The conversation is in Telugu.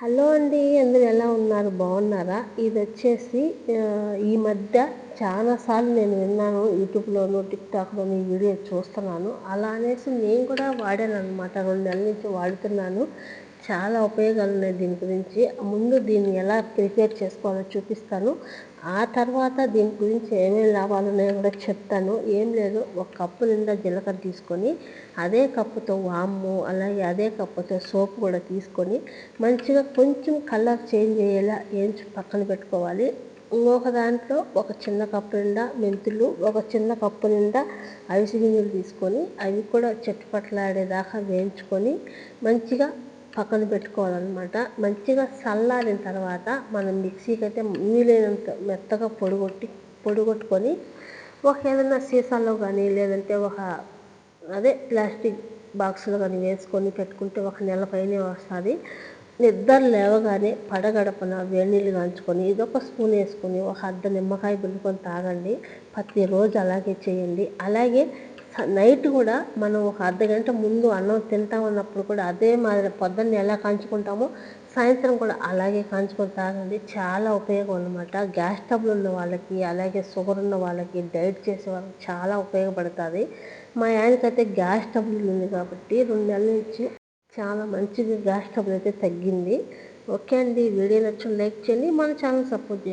హలో అండి అందరు ఎలా ఉన్నారు? బాగున్నారా? ఇది వచ్చేసి ఈ మధ్య చాలాసార్లు నేను విన్నాను యూట్యూబ్లోను టిక్టాక్లోను ఈ వీడియో చూస్తున్నాను. అలా అనేసి నేను కూడా వాడాను అనమాట రెండు నెలల నుంచి వాడుతున్నాను. చాలా ఉపయోగాలు ఉన్నాయి దీని గురించి. ముందు దీన్ని ఎలా ప్రిపేర్ చేసుకోవాలో చూపిస్తాను. ఆ తర్వాత దీని గురించి ఏమేమి లాభాలు ఉన్నాయో కూడా చెప్తాను. ఏం లేదు ఒక కప్పు నిండా జీలకర్ర తీసుకొని అదే కప్పుతో వాము అలాగే అదే కప్పుతో సోప్ కూడా తీసుకొని మంచిగా కొంచెం కలర్ చేంజ్ అయ్యేలా వేయించి పక్కన పెట్టుకోవాలి. ఇంకొక దాంట్లో ఒక చిన్న కప్పు నిండా మెంతులు ఒక చిన్న కప్పు నిండా అవిసి గింజలు తీసుకొని అవి కూడా చెట్టుపట్లాడేదాకా వేయించుకొని మంచిగా పక్కన పెట్టుకోవాలన్నమాట. మంచిగా చల్లారిన తర్వాత మనం మిక్సీకి అయితే వీలైనంత మెత్తగా పొడిగొట్టి పొడిగొట్టుకొని ఒక ఏదైనా సీసాలో కానీ లేదంటే ఒక అదే ప్లాస్టిక్ బాక్స్లో కానీ వేసుకొని పెట్టుకుంటే ఒక నెల పైనే వస్తుంది. నిద్ర లేవగానే పడగడపన వేడి నీళ్ళు కాంచుకొని ఇదొక స్పూన్ వేసుకొని ఒక అర్ధ నిమ్మకాయ పిండుకొని తాగండి. ప్రతిరోజు అలాగే చేయండి. అలాగే నైట్ కూడా మనం ఒక అర్ధ గంట ముందు అన్నం తింటా ఉన్నప్పుడు కూడా అదే మాదిరి పొద్దున్న ఎలా కాంచుకుంటామో సాయంత్రం కూడా అలాగే కాంచుకొని తాగండి. చాలా ఉపయోగం అనమాట గ్యాస్ ట్రబుల్ ఉన్న వాళ్ళకి అలాగే షుగర్ ఉన్న వాళ్ళకి డైట్ చేసే వాళ్ళకి చాలా ఉపయోగపడుతుంది. మా ఆయనకైతే గ్యాస్ ట్రబుల్ ఉంది కాబట్టి రెండు నెలల నుంచి చాలా మంచిగా గ్యాస్ ట్రబుల్ అయితే తగ్గింది. ఓకే అండి. వీడియో నచ్చిన లైక్ చేయండి. మన ఛానల్ సపోర్ట్ చేయండి.